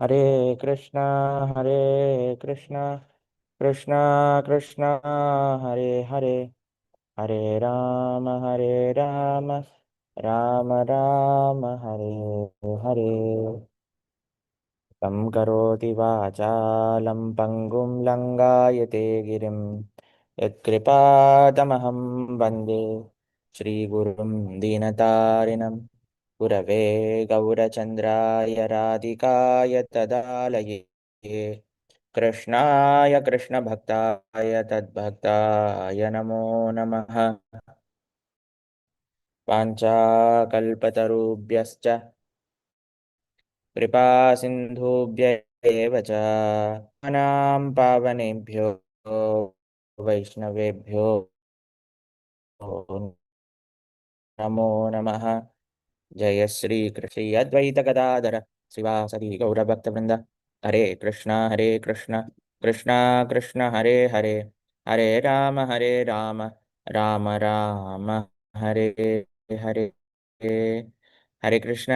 ஹரே கிருஷ்ணா ஹரே கிருஷ்ணா கிருஷ்ணா கிருஷ்ணா ஹரே ஹரே ஹரே ராம ஹரே ராம ராம ராம ஹரே ஹரே तं करोति वाचालं पङ्गुं लङ्गायते गिरिं यत्कृपादमहं वन्दे श्रीगुरुं दीनतारिणम् गुरवे गौरचन्द्राय राधिकाय तदालये। कृष्णाय कृष्णभक्ताय तद्भक्ताय नमो नमः। वाञ्छाकल्पतरुभ्यश्च कृपासिन्धुभ्य एव च। नां पावनेभ्यो वैष्णवेभ्यो। नमो नमः జయ శ్రీ అద్వైత గదాధర శివాసరి గౌరభక్తవృంద హరే కృష్ణ హరే కృష్ణ కృష్ణ కృష్ణ హరే హరే హరే రామ హరే రామ రామ రామ హరే హరే హరే కృష్ణ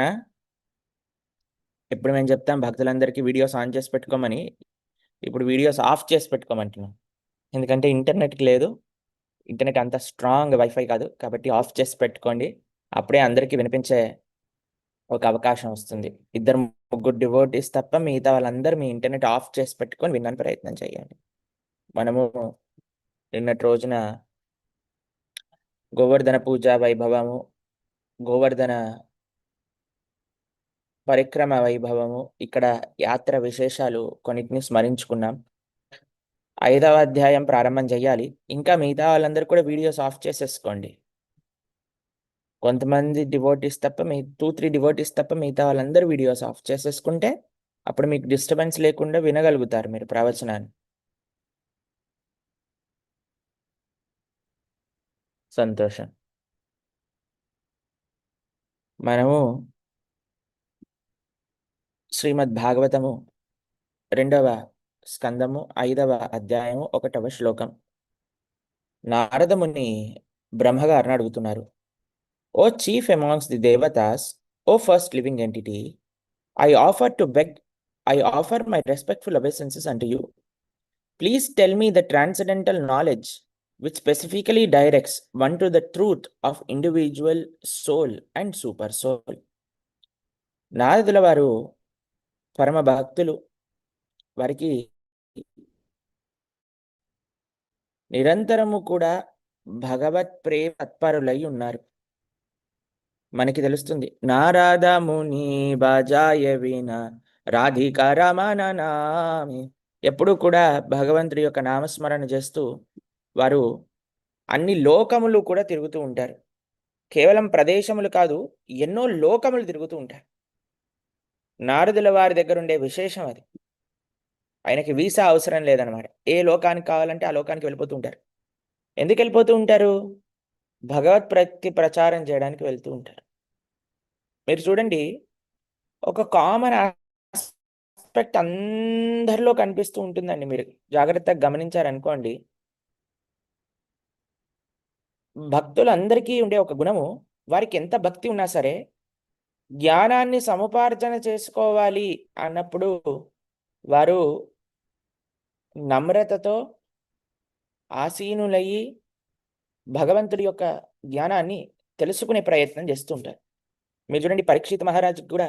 ఇప్పుడు మేము చెప్తాం భక్తులందరికీ వీడియోస్ ఆన్ చేసి పెట్టుకోమని. ఇప్పుడు వీడియోస్ ఆఫ్ చేసి పెట్టుకోమంటున్నాం. ఎందుకంటే ఇంటర్నెట్కి లేదు. ఇంటర్నెట్ అంత స్ట్రాంగ్ వైఫై కాదు. కాబట్టి ఆఫ్ చేసి పెట్టుకోండి. అప్పుడే అందరికీ వినిపించే ఒక అవకాశం వస్తుంది. ఇద్దరు ముగ్గురు డివోటీస్ తప్ప మిగతా వాళ్ళందరూ మీ ఇంటర్నెట్ ఆఫ్ చేసి పెట్టుకొని వినని ప్రయత్నం చేయండి. మనము నిన్నటి రోజున గోవర్ధన పూజ వైభవము గోవర్ధన పరిక్రమ వైభవము ఇక్కడ యాత్ర విశేషాలు కొన్నిటిని స్మరించుకున్నాం. ఐదవ అధ్యాయం ప్రారంభం చేయాలి. ఇంకా మిగతా వాళ్ళందరూ కూడా వీడియోస్ ఆఫ్ చేసేసుకోండి. కొంతమంది డివోటీస్ తప్ప మీ టూ త్రీ డివోటీస్ తప్ప మిగతా వాళ్ళందరూ వీడియోస్ ఆఫ్ చేసేసుకుంటే అప్పుడు మీకు డిస్టర్బెన్స్ లేకుండా వినగలుగుతారు మీరు ప్రవచనాన్ని. సంతోషం. మనము శ్రీమద్ భాగవతము రెండవ స్కందము ఐదవ అధ్యాయము ఒకటవ శ్లోకం. నారదముని బ్రహ్మగారిని అడుగుతున్నారు. O chief amongst the devatas, O first living entity, I offer to beg, I offer my respectful obeisances unto you. Please tell me the transcendental knowledge which specifically directs one to the truth of individual soul and super soul. నారదుల వారు పరమ భక్తులు వారికి నిరంతరము కూడా భగవత్ ప్రేమ తత్పరులై ఉన్నారు మనకి తెలుస్తుంది. నారదముని బజాయ వీణ రాధిక రమణనామి ఎప్పుడు కూడా భగవంతుడి యొక్క నామస్మరణ చేస్తూ వారు అన్ని లోకములు కూడా తిరుగుతూ ఉంటారు. కేవలం ప్రదేశములు కాదు ఎన్నో లోకములు తిరుగుతూ ఉంటారు. నారదుల వారి దగ్గర ఉండే విశేషం అది. ఆయనకి వీసా అవసరం లేదనమాట ఏ లోకానికి కావాలంటే ఆ లోకానికి వెళ్ళిపోతూ ఉంటారు. ఎందుకు వెళ్ళిపోతూ ఉంటారు? భగవత్ ప్రతి ప్రచారం చేయడానికి వెళ్తూ ఉంటారు. మీరు చూడండి ఒక కామన్ ఆస్పెక్ట్ అందరిలో కనిపిస్తూ ఉంటుందండి మీరు జాగ్రత్తగా గమనించారనుకోండి. భక్తులందరికీ ఉండే ఒక గుణము వారికి ఎంత భక్తి ఉన్నా సరే జ్ఞానాన్ని సముపార్జన చేసుకోవాలి అన్నప్పుడు వారు నమ్రతతో ఆసీనులయ్యి భగవంతుడి యొక్క జ్ఞానాన్ని తెలుసుకునే ప్రయత్నం చేస్తూ ఉంటారు. మీరు చూడండి పరీక్షిత్ మహారాజుకి కూడా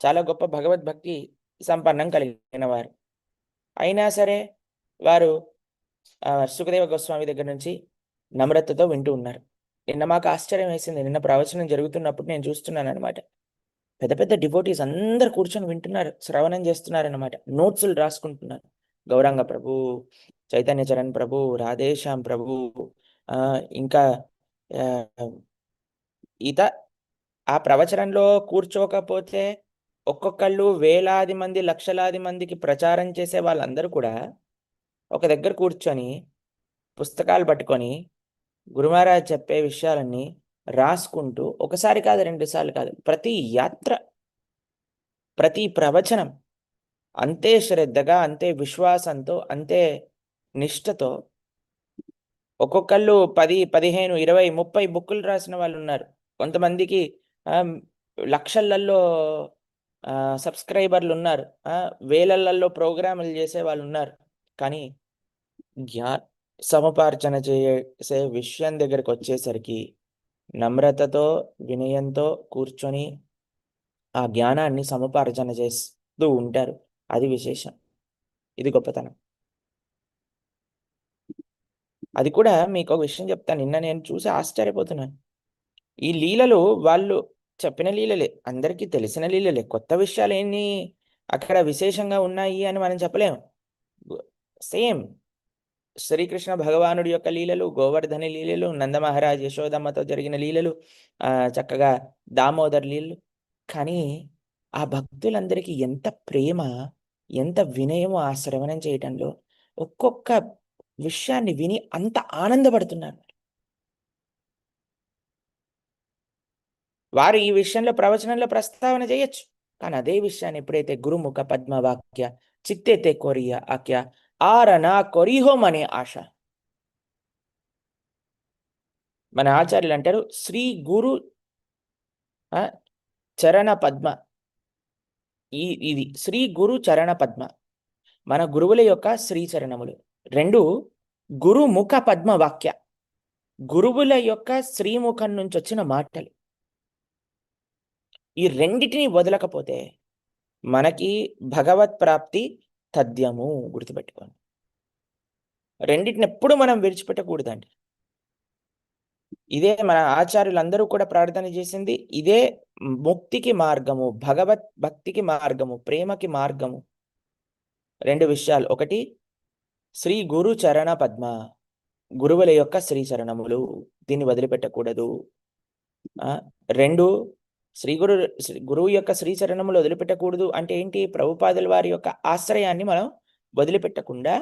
చాలా గొప్ప భగవద్భక్తి సంపన్నం కలిగిన వారు. అయినా సరే వారు సుఖదేవ గోస్వామి దగ్గర నుంచి నమ్రతతో వింటూ ఉన్నారు. నిన్న మాకు ఆశ్చర్యం వేసింది. నిన్న ప్రవచనం జరుగుతున్నప్పుడు నేను చూస్తున్నాను అనమాట పెద్ద పెద్ద డివోటీస్ అందరు కూర్చొని వింటున్నారు శ్రవణం చేస్తున్నారు అనమాట నోట్సులు రాసుకుంటున్నారు. గౌరంగ ప్రభు చైతన్య చరణ్ ప్రభు రాధేశ్యాం ప్రభు ఇంకా ఇత ఆ ప్రవచనంలో కూర్చోకపోతే ఒక్కొక్కళ్ళు వేలాది మంది లక్షలాది మందికి ప్రచారం చేసే వాళ్ళందరూ కూడా ఒక దగ్గర కూర్చొని పుస్తకాలు పట్టుకొని గురుమహారాజ్ చెప్పే విషయాలన్నీ రాసుకుంటూ ఒకసారి కాదు రెండు సార్లు కాదు ప్రతి యాత్ర ప్రతి ప్రవచనం అంతే శ్రద్ధగా అంతే విశ్వాసంతో అంతే నిష్ఠతో ఒక్కొక్కళ్ళు పది పదిహేను ఇరవై ముప్పై బుక్కులు రాసిన వాళ్ళు ఉన్నారు కొంతమందికి లక్షలల్లో సబ్స్క్రైబర్లు ఉన్నారు వేలల్లో ప్రోగ్రాములు చేసే వాళ్ళు ఉన్నారు కానీ జ్ఞా సముపార్జన చేసే విషయం దగ్గరికి వచ్చేసరికి నమ్రతతో వినయంతో కూర్చొని ఆ జ్ఞానాన్ని సముపార్జన చేస్తూ ఉంటారు. అది విశేషం. ఇది గొప్పతనం. అది కూడా మీకు ఒక విషయం చెప్తాను. నిన్న నేను చూసి ఆశ్చర్యపోతున్నాను. ఈ లీలలు వాళ్ళు చెప్పిన లీలలే. అందరికీ తెలిసిన లీలలే. కొత్త విషయాలు ఏంటి అక్కడ విశేషంగా ఉన్నాయి అని మనం చెప్పలేము సేమ్ శ్రీకృష్ణ భగవానుడి యొక్క లీలలు గోవర్ధని లీలలు నందమహారాజ్ యశోదమ్మతో జరిగిన లీలలు ఆ చక్కగా దామోదర్ లీలలు. కానీ ఆ భక్తులందరికీ ఎంత ప్రేమ ఎంత వినయము ఆ శ్రవణం చేయటంలో ఒక్కొక్క విషయాన్ని విని అంత ఆనందపడుతున్నారు వారు ఈ విషయంలో ప్రవచనంలో ప్రస్తావన చేయొచ్చు. కానీ అదే విషయాన్ని ఎప్పుడైతే గురుముఖ పద్మవాక్య చిత్తేతే కొరియ ఆక్య ఆరన కొరిహోం అనే ఆశ. మన ఆచార్యులు అంటారు శ్రీ గురు ఆ, చరణ పద్మ. ఈ ఇది శ్రీ గురు చరణ పద్మ. మన గురువుల యొక్క శ్రీచరణములు రెండు గురుముఖ పద్మ వాక్య. గురువుల యొక్క శ్రీముఖం నుంచి వచ్చిన మాటలు. ఈ రెండిటిని వదలకపోతే మనకి భగవత్ ప్రాప్తి తథ్యము గుర్తుపెట్టుకోండి. రెండిటిని ఎప్పుడు మనం విడిచిపెట్టకూడదండి. ఇదే మన ఆచార్యులందరూ కూడా ప్రార్థన చేసింది ఇదే ముక్తికి మార్గము భగవత్ భక్తికి మార్గము ప్రేమకి మార్గము. రెండు విషయాలు. ఒకటి శ్రీ గురు చరణ పద్మ గురువుల యొక్క శ్రీ చరణములు దీన్ని వదిలిపెట్టకూడదు. రెండు శ్రీ గురు శ్రీ- గురువు యొక్క శ్రీ చరణములు వదిలిపెట్టకూడదు అంటే ఏంటి? ప్రభుపాదుల వారి యొక్క ఆశ్రయాన్ని మనం వదిలిపెట్టకుండా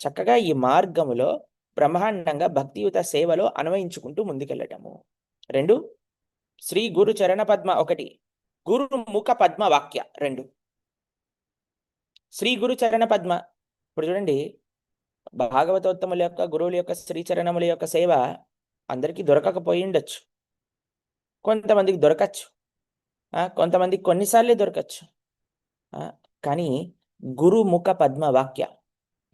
చక్కగా ఈ మార్గములో బ్రహ్మాండంగా భక్తియుత సేవలో అన్వయించుకుంటూ ముందుకెళ్ళటము. రెండు శ్రీ గురు చరణ పద్మ ఒకటి గురు ముఖ పద్మ వాక్య రెండు. శ్రీ గురు చరణ పద్మ ఇప్పుడు చూడండి భాగవతోత్తముల యొక్క గురువుల యొక్క శ్రీచరణముల యొక్క సేవ అందరికీ దొరకకపోయి ఉండొచ్చు కొంతమందికి దొరకచ్చు. ఆ, కొంతమందికి కొన్నిసార్లే దొరకచ్చు. ఆ, కానీ గురుముఖ పద్మ వాక్య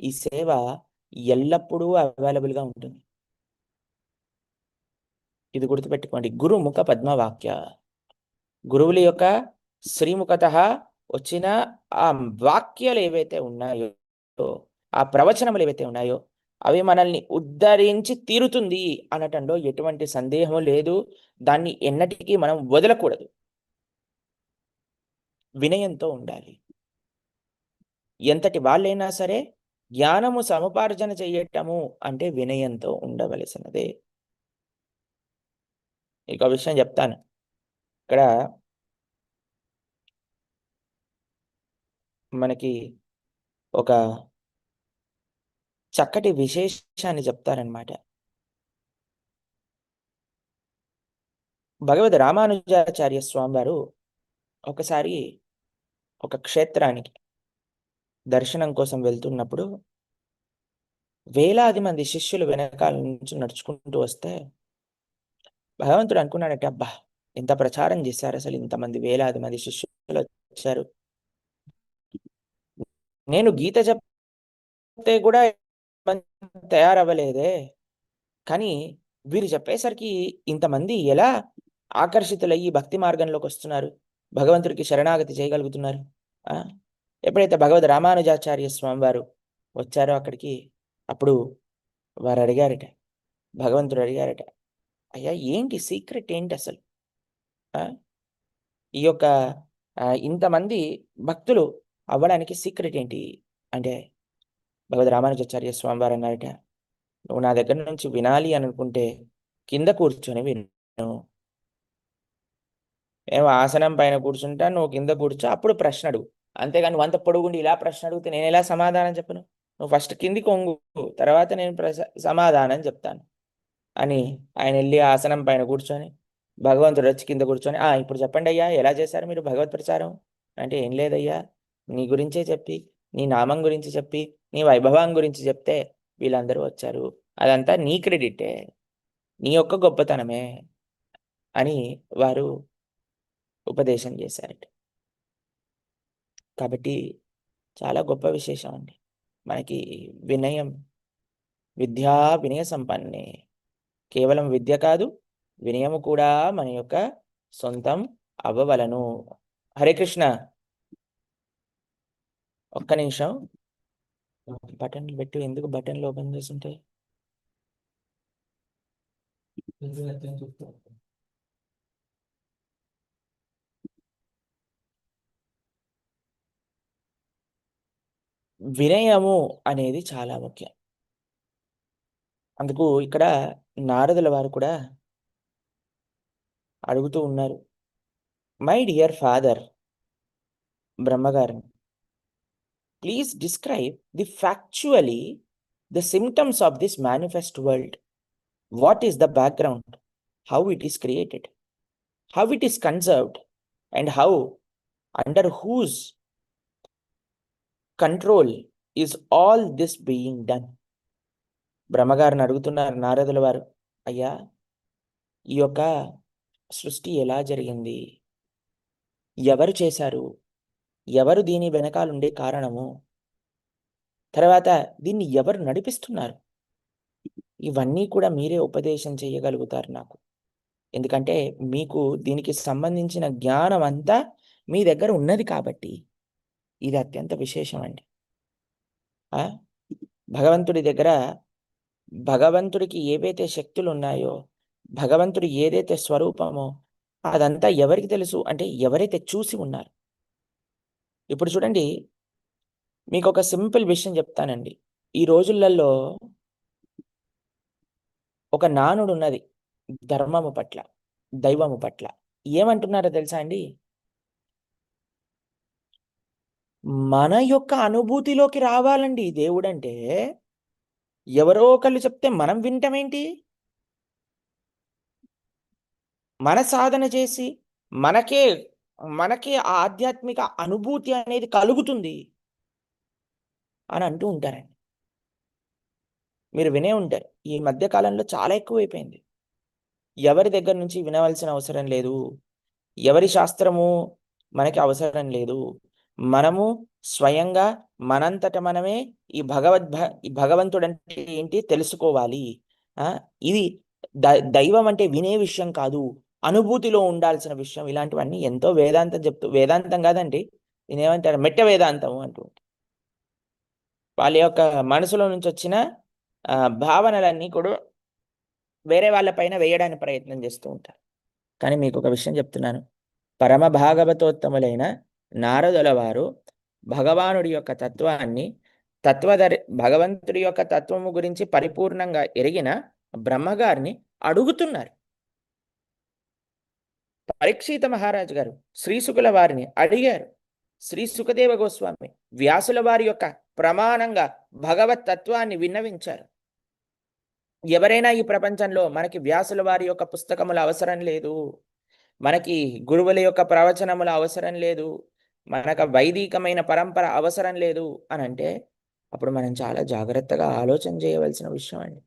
ఈ సేవ ఎల్లప్పుడూ అవైలబుల్గా ఉంటుంది. ఇది గుర్తుపెట్టుకోండి. గురుముఖ పద్మ వాక్య. గురువుల యొక్క శ్రీముఖత వచ్చిన ఆ వాక్యాలు ఏవైతే ఉన్నాయో ఆ ప్రవచనములు ఏవైతే ఉన్నాయో అవి మనల్ని ఉద్ధరించి తీరుతుంది అనటంలో ఎటువంటి సందేహం లేదు. దాన్ని ఎన్నటికీ మనం వదలకూడదు. వినయంతో ఉండాలి. ఎంతటి వాళ్ళైనా సరే జ్ఞానము సముపార్జన చెయ్యటము అంటే వినయంతో ఉండవలసినదే. ఇంకో విషయం చెప్తాను. ఇక్కడ మనకి ఒక చక్కటి విశేషాన్ని చెప్తారనమాట భగవద్ రామానుజాచార్య స్వామి వారు ఒకసారి ఒక క్షేత్రానికి దర్శనం కోసం వెళ్తున్నప్పుడు వేలాది మంది శిష్యులు వెనకాల నుంచి నడుచుకుంటూ వస్తే భగవంతుడు అనుకున్నాడట అబ్బా! ఇంత ప్రచారం చేశారు అసలు ఇంతమంది వేలాది మంది శిష్యులు వచ్చారు. నేను గీత చెప్తే కూడా తయారవ్వలేదే. కానీ వీరు చెప్పేసరికి ఇంతమంది ఎలా ఆకర్షితులయ్యి భక్తి మార్గంలోకి వస్తున్నారు భగవంతుడికి శరణాగతి చేయగలుగుతున్నారు? ఆ? ఎప్పుడైతే భగవద్ రామానుజాచార్య స్వామి వారు వచ్చారో అక్కడికి అప్పుడు వారు అడిగారట భగవంతుడు అడిగారట అయ్యా ఏంటి సీక్రెట్ ఏంటి అసలు? ఈ యొక్క ఇంతమంది భక్తులు అవ్వడానికి సీక్రెట్ ఏంటి? అంటే భగవద్ రామానుజాచార్య స్వామి వారు అన్నారట నువ్వు నా దగ్గర నుంచి వినాలి అని అనుకుంటే కింద కూర్చొని విను. ఏమో ఆసనం పైన కూర్చుంటా నువ్వు కింద కూర్చో అప్పుడు ప్రశ్న అడుగు. అంతేగాని వంత పొడుగుండి ఇలా ప్రశ్న అడిగితే నేను ఎలా సమాధానం చెప్పను? నువ్వు ఫస్ట్ కింది కొంగు తర్వాత నేను ప్రస సమాధానం చెప్తాను. అని ఆయన వెళ్ళి ఆసనం పైన కూర్చొని భగవంతుడు వచ్చి కింద కూర్చొని ఆ ఇప్పుడు చెప్పండి అయ్యా ఎలా చేశారు మీరు భగవత్ ప్రచారం? అంటే ఏం లేదయ్యా నీ గురించే చెప్పి నీ నామం గురించి చెప్పి నీ వైభవం గురించి చెప్తే వీళ్ళందరూ వచ్చారు. అదంతా నీ క్రెడిటే. నీ యొక్క గొప్పతనమే అని వారు ఉపదేశం చేశారట. కాబట్టి చాలా గొప్ప విశేషం అండి. మనకి వినయం విద్యా వినయ సంపన్నే. కేవలం విద్య కాదు వినయము కూడా మన యొక్క సొంతం అవ్వవలను. హరే కృష్ణ! ఒక్క నిమిషం. బటన్లు పెట్టి. ఎందుకు బటన్లు ఓపెన్ చేస్తుంటాయి? వినయము అనేది చాలా ముఖ్యం. అందుకు ఇక్కడ నారదుల వారు కూడా అడుగుతూ ఉన్నారు. మై డియర్ ఫాదర్ బ్రహ్మగారిని. Please describe the factually the symptoms of this manifest world what is the background how it is created how it is conserved and how under whose control is all this being done బ్రహ్మగారిని అడుగుతున్నారు నారదుల వారు. అయ్యా ఈ యొక్క సృష్టి ఎలా జరిగింది? ఎవరు చేశారు? ఎవరు దీని వెనకాలుండే కారణము? తర్వాత దీన్ని ఎవరు నడిపిస్తున్నారు? ఇవన్నీ కూడా మీరే ఉపదేశం చేయగలుగుతారు నాకు. ఎందుకంటే మీకు దీనికి సంబంధించిన జ్ఞానం అంతా మీ దగ్గర ఉన్నది కాబట్టి. ఇది అత్యంత విశేషం అండి భగవంతుడి దగ్గర భగవంతుడికి ఏవైతే శక్తులు ఉన్నాయో భగవంతుడి ఏదైతే స్వరూపమో అదంతా ఎవరికి తెలుసు? అంటే ఎవరైతే చూసి ఉన్నారు? ఇప్పుడు చూడండి మీకు ఒక సింపుల్ విషయం చెప్తానండి. ఈ రోజులలో ఒక నానుడు ఉన్నది ధర్మము పట్ల దైవము పట్ల. ఏమంటున్నారో తెలుసా అండి? మన యొక్క అనుభూతిలోకి రావాలండి దేవుడు అంటే ఎవరో ఒకళ్ళు చెప్తే మనం వింటమేంటి? మన సాధన చేసి మనకే మనకి ఆధ్యాత్మిక అనుభూతి అనేది కలుగుతుంది అని అంటూ ఉంటారండి. మీరు వినే ఉంటారు. ఈ మధ్య కాలంలో చాలా ఎక్కువైపోయింది. ఎవరి దగ్గర నుంచి వినవలసిన అవసరం లేదు. ఎవరి శాస్త్రము మనకి అవసరం లేదు. మనము స్వయంగా మనంతట మనమే ఈ భగవద్ భగవంతుడు అంటే ఏంటి తెలుసుకోవాలి. ఇది దైవం అంటే వినే విషయం కాదు. అనుభూతిలో ఉండాల్సిన విషయం. ఇలాంటివన్నీ ఎంతో వేదాంతం చెప్తూ వేదాంతం కాదండి నేనేమంటారు మెట్ట వేదాంతం అంటూ. వాళ్ళ యొక్క మనసులో నుంచి వచ్చిన భావనలన్నీ కూడా వేరే వాళ్ళపైన వేయడానికి ప్రయత్నం చేస్తూ ఉంటారు. కానీ మీకు ఒక విషయం చెప్తున్నాను. పరమ భాగవతోత్తములైన నారదుల వారు భగవానుడి యొక్క తత్వాన్ని తత్వధరి భగవంతుడి యొక్క తత్వము గురించి పరిపూర్ణంగా ఎరిగిన బ్రహ్మగారిని అడుగుతున్నారు. పరీక్షిత మహారాజు గారు శ్రీశుకుల వారిని అడిగారు. శ్రీ సుఖదేవ గోస్వామి వ్యాసుల వారి యొక్క ప్రమాణంగా భగవత్ తత్వాన్ని విన్నవించారు. ఎవరైనా ఈ ప్రపంచంలో మనకి వ్యాసుల వారి యొక్క పుస్తకముల అవసరం లేదు. మనకి గురువుల యొక్క ప్రవచనముల అవసరం లేదు. మనకు వైదికమైన పరంపర అవసరం లేదు అని అంటే అప్పుడు మనం చాలా జాగ్రత్తగా ఆలోచన చేయవలసిన విషయం అండి.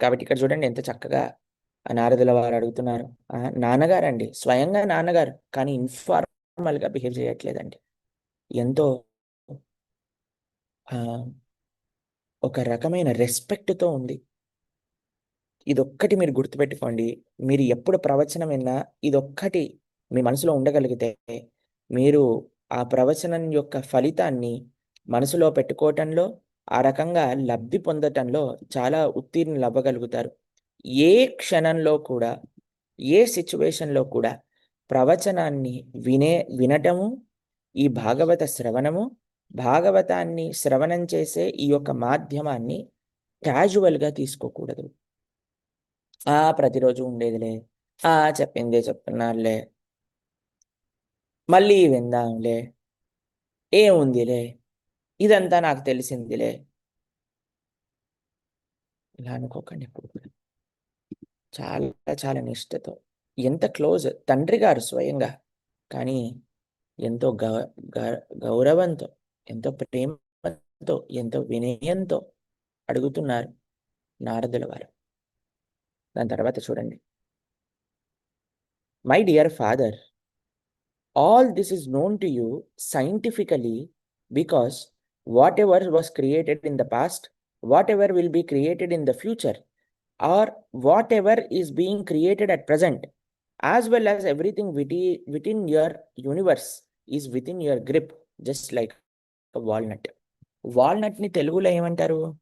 కాబట్టి ఇక్కడ చూడండి ఎంత చక్కగా నారదుల వారు అడుగుతున్నారు. నాన్నగారండి స్వయంగా నాన్నగారు కానీ ఇన్ఫార్మల్గా బిహేవ్ చేయట్లేదండి. ఎంతో ఒక రకమైన రెస్పెక్ట్తో ఉంది. ఇదొక్కటి మీరు గుర్తుపెట్టుకోండి మీరు ఎప్పుడు ప్రవచనం విన్నా ఇదొక్కటి మీ మనసులో ఉండగలిగితే మీరు ఆ ప్రవచనం యొక్క ఫలితాన్ని మనసులో పెట్టుకోవటంలో ఆ రకంగా లబ్ధి పొందటంలో చాలా ఉత్తీర్ణులు అవ్వగలుగుతారు. ఏ క్షణంలో కూడా ఏ సిచ్యువేషన్లో కూడా ప్రవచనాన్ని వినే వినటము ఈ భాగవత శ్రవణము భాగవతాన్ని శ్రవణం చేసే ఈ యొక్క మాధ్యమాన్ని క్యాజువల్గా తీసుకోకూడదు. ఆ ప్రతిరోజు ఉండేదిలే ఆ చెప్పిందే చెప్తున్నారులే మళ్ళీ విందాంలే ఏముందిలే ఇదంతా నాకు తెలిసిందిలే. ఇలా అనుకోకండి ఇప్పుడు చాలా చాలా నిష్టతో. ఎంత క్లోజ్ తండ్రి గారు స్వయంగా. కానీ ఎంతో గౌ గౌరవంతో ఎంతో ప్రేమతో ఎంతో వినయంతో అడుగుతున్నారు నారదుల వారు. దాని తర్వాత చూడండి. My dear father all this is known to you scientifically because you scientifically because whatever was created in the past, whatever will be created in the future, or whatever is being created at present, as well as everything within, within your universe is within your grip, just like a walnut. వాల్నట్ని తెలుగులో ఏమంటారు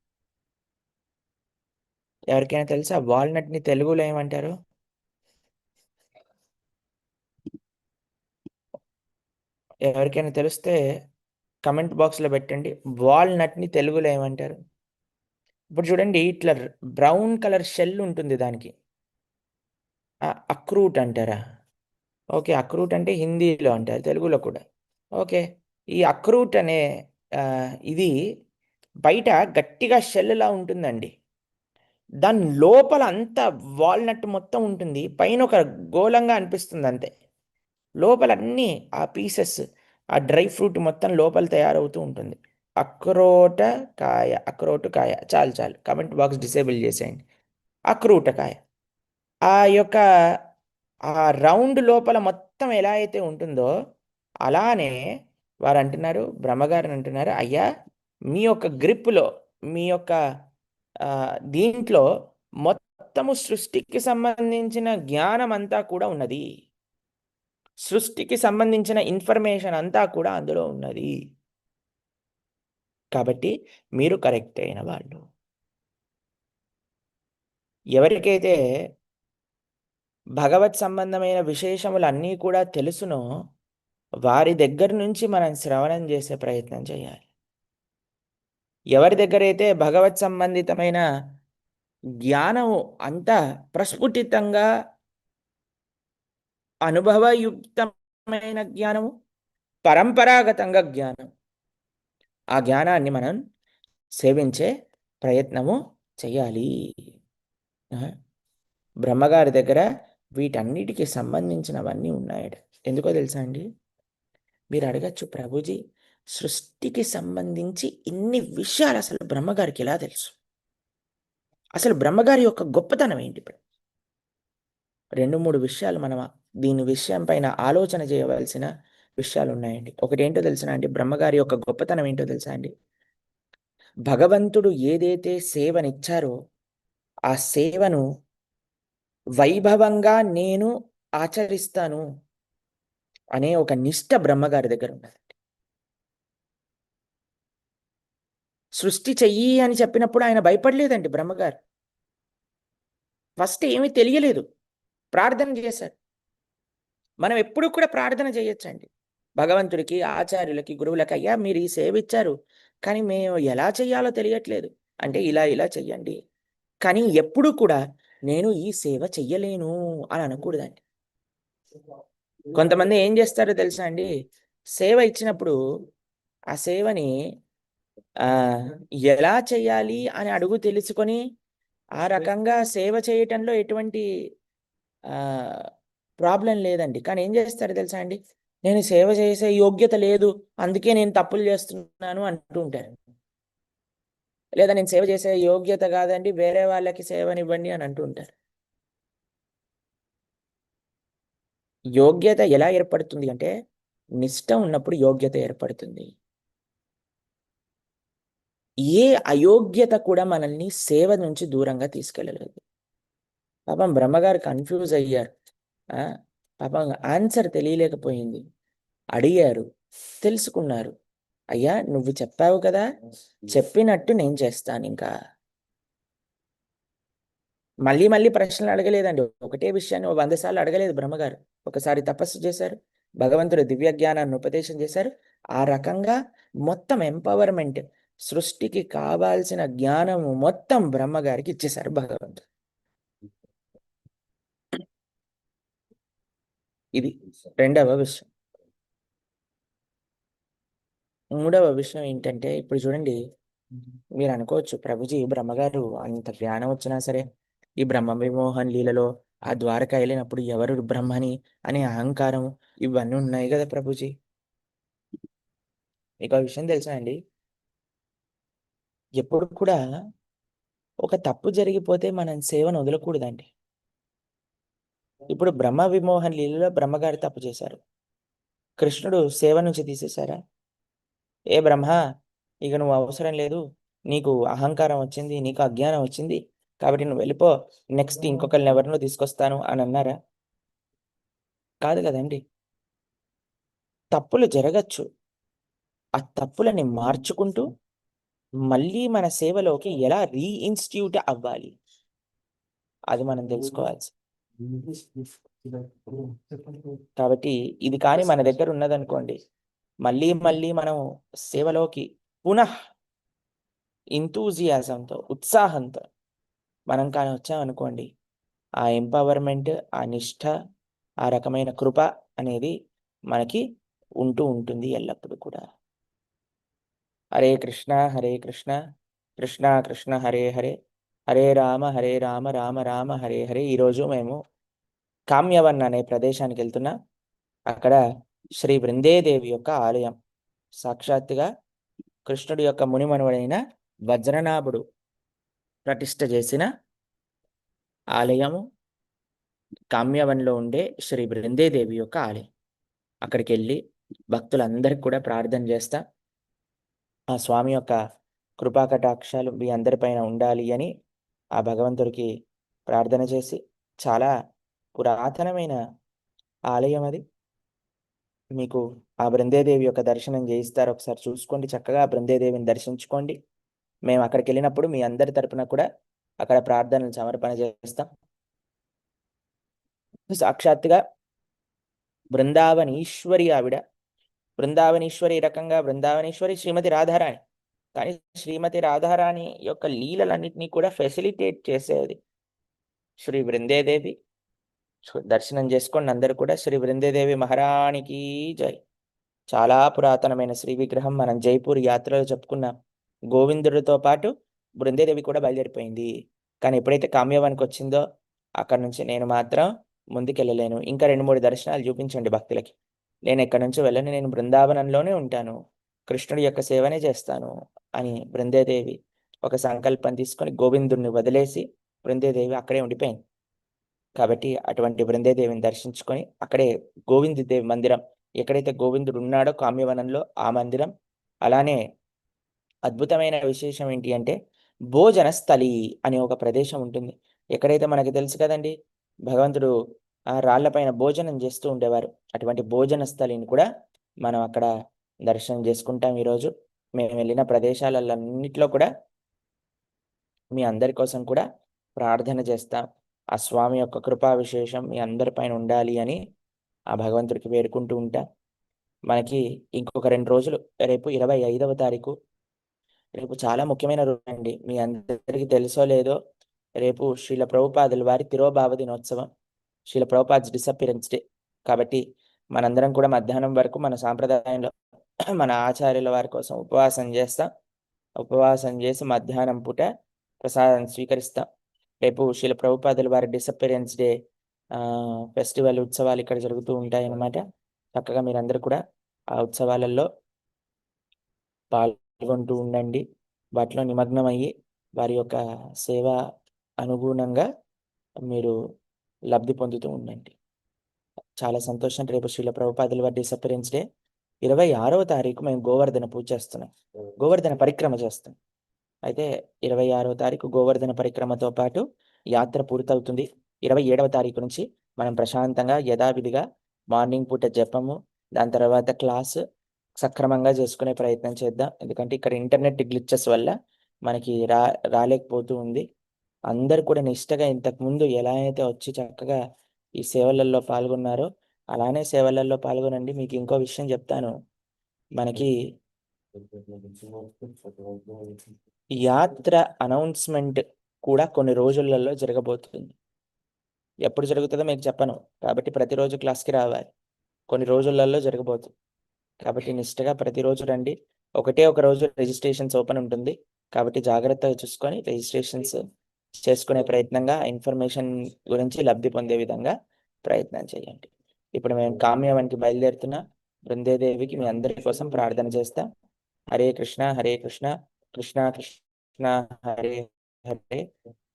ఎవరికైనా తెలుసా వాల్నట్ని తెలుగులో ఏమంటారు ఎవరికైనా తెలిస్తే comment బాక్స్లో పెట్టండి. వాల్నట్ని తెలుగులో ఏమంటారు? ఇప్పుడు చూడండి ఇట్లా బ్రౌన్ కలర్ షెల్ ఉంటుంది దానికి. అక్రూట్ అంటారా? ఓకే అక్రూట్ అంటే హిందీలో అంటారు తెలుగులో కూడా. ఓకే ఈ అక్రూట్ అనే ఇది బయట గట్టిగా షెల్లా ఉంటుందండి. దాని లోపల అంతా వాల్నట్ మొత్తం ఉంటుంది. పైన ఒక గోళంగా అనిపిస్తుంది అంతే. లోపల అన్నీ ఆ పీసెస్ ఆ డ్రై ఫ్రూట్ మొత్తం లోపల తయారవుతూ ఉంటుంది. అక్రోట కాయ అక్రోటు కాయ. చాలు చాలు. కమెంట్ బాక్స్ డిసేబుల్ చేసేయండి. అక్రూటకాయ ఆ యొక్క ఆ రౌండ్ లోపల మొత్తం ఎలా అయితే ఉంటుందో అలానే వారు అంటున్నారు బ్రహ్మగారిని అంటున్నారు అయ్యా మీ యొక్క గ్రిప్లో మీ యొక్క దీంట్లో మొత్తము సృష్టికి సంబంధించిన జ్ఞానం అంతా కూడా ఉన్నది. సృష్టికి సంబంధించిన ఇన్ఫర్మేషన్ అంతా కూడా అందులో ఉన్నది. కాబట్టి మీరు కరెక్ట్ అయిన వాళ్ళు. ఎవరికైతే భగవత్ సంబంధమైన విశేషములు అన్నీ కూడా తెలుసునో వారి దగ్గర నుంచి మనం శ్రవణం చేసే ప్రయత్నం చేయాలి. ఎవరి దగ్గర అయితే భగవత్ సంబంధితమైన జ్ఞానము అంతా ప్రస్ఫుటితంగా అనుభవయుక్తమైన జ్ఞానము పరంపరాగతంగా జ్ఞానం. ఆ జ్ఞానాన్ని మనం సేవించే ప్రయత్నము చేయాలి. బ్రహ్మగారి దగ్గర వీటన్నిటికి సంబంధించినవన్నీ ఉన్నాయట. ఎందుకో తెలుసా అండి? మీరు అడగచ్చు ప్రభుజీ సృష్టికి సంబంధించి ఇన్ని విషయాలు అసలు బ్రహ్మగారికి ఎలా తెలుసు? అసలు బ్రహ్మగారి యొక్క గొప్పతనం ఏంటి ఇప్పుడు? రెండు మూడు విషయాలు మనం దీని విషయం పైన ఆలోచన చేయవలసిన విషయాలు ఉన్నాయండి ఒకటి ఏంటో తెలుసా అండి? బ్రహ్మగారి యొక్క గొప్పతనం ఏంటో తెలుసా అండి? భగవంతుడు ఏదైతే సేవనిచ్చారో ఆ సేవను వైభవంగా నేను ఆచరిస్తాను అనే ఒక నిష్ట బ్రహ్మగారి దగ్గర ఉన్నది సృష్టి చెయ్యి అని చెప్పినప్పుడు ఆయన భయపడలేదండి బ్రహ్మగారు. ఫస్ట్ ఏమీ తెలియలేదు. ప్రార్థన చేశారు. మనం ఎప్పుడు కూడా ప్రార్థన చేయొచ్చండి. భగవంతుడికి ఆచార్యులకి గురువులకి అయ్యా మీరు ఈ సేవ ఇచ్చారు కానీ మేము ఎలా చెయ్యాలో తెలియట్లేదు. అంటే ఇలా ఇలా చెయ్యండి. కానీ ఎప్పుడు కూడా నేను ఈ సేవ చెయ్యలేను అని అనకూడదండి. కొంతమంది ఏం చేస్తారో తెలుసా అండి? సేవ ఇచ్చినప్పుడు ఆ సేవని ఆ ఎలా చేయాలి అని అడుగు తెలుసుకొని ఆ రకంగా సేవ చేయటంలో ఎటువంటి ఆ ప్రాబ్లం లేదండి. కానీ ఏం చేస్తారు తెలుసా అండి? నేను సేవ చేసే యోగ్యత లేదు అందుకే నేను తప్పులు చేస్తున్నాను అంటూ ఉంటారు. లేదా నేను సేవ చేసే యోగ్యత కాదండి వేరే వాళ్ళకి సేవనివ్వండి అని అంటూ ఉంటారు. యోగ్యత ఎలా ఏర్పడుతుంది అంటే నిష్ట ఉన్నప్పుడు యోగ్యత ఏర్పడుతుంది. ఏ అయోగ్యత కూడా మనల్ని సేవ నుంచి దూరంగా తీసుకెళ్ళలేదు. పాపం బ్రహ్మగారు కన్ఫ్యూజ్ అయ్యారు. పాపం ఆన్సర్ తెలియలేకపోయింది. అడిగారు. తెలుసుకున్నారు. అయ్యా నువ్వు చెప్పావు కదా. చెప్పినట్టు నేను చేస్తాను ఇంకా. మళ్ళీ మళ్ళీ ప్రశ్నలు అడగలేదండి. ఒకటే విషయాన్ని వంద సార్లు అడగలేదు బ్రహ్మగారు. ఒకసారి తపస్సు చేశారు. భగవంతుడు దివ్య జ్ఞానాన్ని ఉపదేశం చేశారు. ఆ రకంగా మొత్తం ఎంపవర్మెంట్ సృష్టికి కావాల్సిన జ్ఞానము మొత్తం బ్రహ్మగారికి ఇచ్చేశారు భగవంతుడు. ఇది రెండవ విషయం. మూడవ విషయం ఏంటంటే ఇప్పుడు చూడండి మీరు అనుకోవచ్చు ప్రభుజీ బ్రహ్మగారు అంత జ్ఞానం వచ్చినా సరే ఈ బ్రహ్మ విమోహన్ లీలలో ఆ ద్వారక వెళ్ళినప్పుడు ఎవరు బ్రహ్మని అనే అహంకారం ఇవన్నీ ఉన్నాయి కదా ప్రభుజీ. మీకు ఆ విషయం తెలుసా అండి? ఎప్పుడు కూడా ఒక తప్పు జరిగిపోతే మనం సేవను వదలకూడదండి. ఇప్పుడు బ్రహ్మ విమోహన్ లీలలో బ్రహ్మగారు తప్పు చేశారు. కృష్ణుడు సేవ నుంచి తీసేశారా? ఏ బ్రహ్మ ఇక నువ్వు అవసరం లేదు. నీకు అహంకారం వచ్చింది నీకు అజ్ఞానం వచ్చింది. కాబట్టి నువ్వు వెళ్ళిపో. నెక్స్ట్ ఇంకొకరిని ఎవరినో తీసుకొస్తాను అని అన్నారా? కాదు కదండి. తప్పులు జరగచ్చు. ఆ తప్పులని మార్చుకుంటూ మళ్ళీ మన సేవలోకి ఎలా రీఇన్స్టిట్యూట్ అవ్వాలి? అది మనం తెలుసుకోవాల్సి కాబట్టి ఇది కానీ మన దగ్గర ఉన్నదనుకోండి మళ్ళీ మళ్ళీ మనం సేవలోకి పునః ఇంతూజియాజంతో ఉత్సాహంతో మనం కానీ వచ్చామనుకోండి ఆ ఎంపవర్మెంట్ ఆ నిష్ఠ ఆ రకమైన కృప అనేది మనకి ఉంటూ ఉంటుంది ఎల్లప్పుడూ కూడా. హరే కృష్ణ హరే కృష్ణ కృష్ణ కృష్ణ హరే హరే. హరే రామ హరే రామ రామ రామ హరే హరే. ఈరోజు మేము కామ్యవన్ అనే ప్రదేశానికి వెళ్తున్నా. అక్కడ శ్రీ బృందేదేవి యొక్క ఆలయం. సాక్షాత్తుగా కృష్ణుడి యొక్క మునిమనువడైన వజ్రనాభుడు ప్రతిష్ట చేసిన ఆలయము కామ్యవన్లో ఉండే శ్రీ బృందేదేవి యొక్క ఆలయం. అక్కడికి వెళ్ళి భక్తులందరికీ కూడా ప్రార్థన చేస్తా. ఆ స్వామి యొక్క కృపాకటాక్షాలు మీ అందరిపైన ఉండాలి అని ఆ భగవంతుడికి ప్రార్థన చేసి చాలా పురాతనమైన ఆలయం అది. మీకు ఆ బృందేదేవి యొక్క దర్శనం చేయిస్తారు. ఒకసారి చూసుకోండి. చక్కగా బృందేదేవిని దర్శించుకోండి. మేము అక్కడికి వెళ్ళినప్పుడు మీ అందరి తరపున కూడా అక్కడ ప్రార్థనలు సమర్పణ చేస్తాం. సాక్షాత్తుగా బృందావనీశ్వరి ఆవిడ. బృందావనీశ్వరి ఈ రకంగా బృందావనీశ్వరి శ్రీమతి రాధారాణి. కానీ శ్రీమతి రాధారాణి యొక్క లీలలన్నింటినీ కూడా ఫెసిలిటేట్ చేసేది శ్రీ బృందేదేవి దర్శనం చేసుకోండి అందరూ కూడా శ్రీ బృందేదేవి మహారాణికి జై. చాలా పురాతనమైన శ్రీ విగ్రహం. మనం జైపూర్ యాత్రలో చెప్పుకున్నాం గోవిందుడితో పాటు బృందేదేవి కూడా బయలుదేరిపోయింది. కానీ ఎప్పుడైతే కామ్యవానికి వచ్చిందో అక్కడ నుంచి నేను మాత్రం ముందుకెళ్ళలేను. ఇంకా రెండు మూడు దర్శనాలు చూపించండి భక్తులకి. నేను ఎక్కడి నుంచి వెళ్ళను. నేను బృందావనంలోనే ఉంటాను. కృష్ణుడి యొక్క సేవనే చేస్తాను. అని బృందేదేవి ఒక సంకల్పం తీసుకొని గోవిందుడిని వదిలేసి బృందేదేవి అక్కడే ఉండిపోయింది. కాబట్టి అటువంటి బృందేదేవిని దర్శించుకొని అక్కడే గోవిందదేవి మందిరం ఎక్కడైతే గోవిందుడు ఉన్నాడో కామ్యవనంలో ఆ మందిరం అలానే అద్భుతమైన విశేషం ఏంటి అంటే భోజన స్థలి అనే ఒక ప్రదేశం ఉంటుంది. ఎక్కడైతే మనకి తెలుసు కదండి భగవంతుడు ఆ రాళ్ళపైన భోజనం చేస్తూ ఉండేవారు. అటువంటి భోజన స్థలిని కూడా మనం అక్కడ దర్శనం చేసుకుంటాం ఈరోజు. మేము వెళ్ళిన ప్రదేశాలన్నింటిలో కూడా మీ అందరి కోసం కూడా ప్రార్థన చేస్తాం. ఆ స్వామి యొక్క కృపా విశేషం మీ అందరిపైన ఉండాలి అని ఆ భగవంతుడికి వేడుకుంటూ ఉంటా. మనకి ఇంకొక రెండు రోజులు రేపు ఇరవై ఐదవ తారీఖు రేపు చాలా ముఖ్యమైన రోజు అండి. మీ అందరికీ తెలుసో లేదో రేపు శ్రీల ప్రభుపాదుల వారి తిరోభావ దినోత్సవం శ్రీల ప్రభుపాద్ డిసప్పిరెన్స్ డే. కాబట్టి మనందరం కూడా మధ్యాహ్నం వరకు మన సాంప్రదాయంలో మన ఆచార్యుల వారి కోసం ఉపవాసం చేస్తాం. ఉపవాసం చేసి మధ్యాహ్నం పూట ప్రసాదం స్వీకరిస్తాం. రేపు శిల ప్రభుపాదుల వారి డిసప్పిరెన్స్ డే ఫెస్టివల్ ఉత్సవాలు ఇక్కడ జరుగుతూ ఉంటాయి అన్నమాట చక్కగా మీరందరూ కూడా ఆ ఉత్సవాలలో పాల్గొంటూ ఉండండి. వాటిలో నిమగ్నమయ్యి వారి యొక్క సేవ అనుగుణంగా మీరు లబ్ధి పొందుతూ ఉండండి. చాలా సంతోషం. రేపు శ్రీల ప్రభుపాదుల వారి డిసప్పరెన్స్ డే ఇరవై ఆరవ తారీఖు మేము గోవర్ధన పూజ చేస్తున్నాం. గోవర్ధన పరిక్రమ చేస్తాం అయితే ఇరవై ఆరవ తారీఖు గోవర్ధన పరిక్రమతో పాటు యాత్ర పూర్తవుతుంది. ఇరవై ఏడవ తారీఖు నుంచి మనం ప్రశాంతంగా యథావిధిగా మార్నింగ్ పూట జపము దాని తర్వాత క్లాస్ సక్రమంగా చేసుకునే ప్రయత్నం చేద్దాం. ఎందుకంటే ఇక్కడ ఇంటర్నెట్ గ్లిచెస్ వల్ల మనకి రా రాలేకపోతూ ఉంది. అందరు కూడా నిష్టగా ఇంతకు ముందు ఎలా అయితే వచ్చి చక్కగా ఈ సేవలలో పాల్గొన్నారో అలానే సేవలలో పాల్గొనండి. మీకు ఇంకో విషయం చెప్తాను. మనకి యాత్ర అనౌన్స్మెంట్ కూడా కొన్ని రోజులలో జరగబోతుంది. ఎప్పుడు జరుగుతుందో మీకు చెప్పను. కాబట్టి ప్రతిరోజు క్లాస్కి రావాలి. కొన్ని రోజులలో జరగబోతుంది. కాబట్టి నిష్టగా ప్రతిరోజు రండి. ఒకటే ఒక రోజు రిజిస్ట్రేషన్స్ ఓపెన్ ఉంటుంది. కాబట్టి జాగ్రత్తగా చూసుకొని రిజిస్ట్రేషన్స్ చేసుకునే ప్రయత్నంగా ఇన్ఫర్మేషన్ గురించి లబ్ధి పొందే విధంగా ప్రయత్నం చేయండి. ఇప్పుడు మేము కామ్యవానికి బయలుదేరుతున్న బృందేదేవికి మీ అందరి కోసం ప్రార్థన చేస్తా. హరే కృష్ణ హరే కృష్ణ కృష్ణ కృష్ణ హరే హరే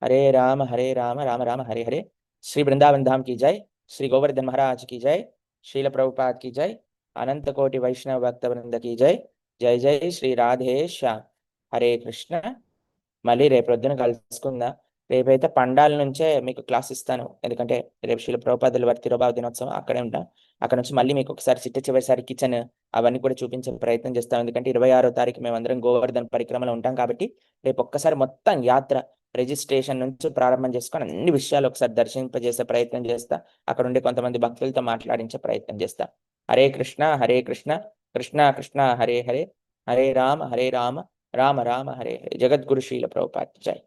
హరే రామ హరే రామ రామ రామ హరే హరే. శ్రీ బృందావన్ ధామ్కి జై శ్రీ గోవర్ధన్ మహారాజ్కి జై శ్రీల ప్రభుపాద్కి జై అనంతకోటి వైష్ణవ భక్త బృంద కి జై జై జై శ్రీ రాధేశ హరే కృష్ణ. మళ్ళీ రేపు రొద్దున కలుసుకుందా. రేపైతే పండాల నుంచే మీకు క్లాస్ ఇస్తాను. ఎందుకంటే రేపు శిల ప్రభుపాదులు వారి తిరుభావ దినోత్సవం అక్కడే ఉంటాం. అక్కడ నుంచి మళ్ళీ మీకు ఒకసారి చిట్ట చివరిసారి కిచెన్ అవన్నీ కూడా చూపించే ప్రయత్నం చేస్తాం. ఎందుకంటే ఇరవై ఆరో తారీఖు మేము అందరం గోవర్ధన్ పరిక్రమలో ఉంటాం కాబట్టి రేపు ఒక్కసారి మొత్తం యాత్ర రిజిస్ట్రేషన్ నుంచి ప్రారంభం చేసుకొని అన్ని విషయాలు ఒకసారి దర్శింపజేసే ప్రయత్నం చేస్తా. అక్కడ ఉండే కొంతమంది భక్తులతో మాట్లాడించే ప్రయత్నం చేస్తా. హరే కృష్ణ హరే కృష్ణ కృష్ణ కృష్ణ హరే హరే హరే రామ హరే రామ రామ రామ హరే హరే. జగద్గురు శ్రీల ప్రభుపాద. జై.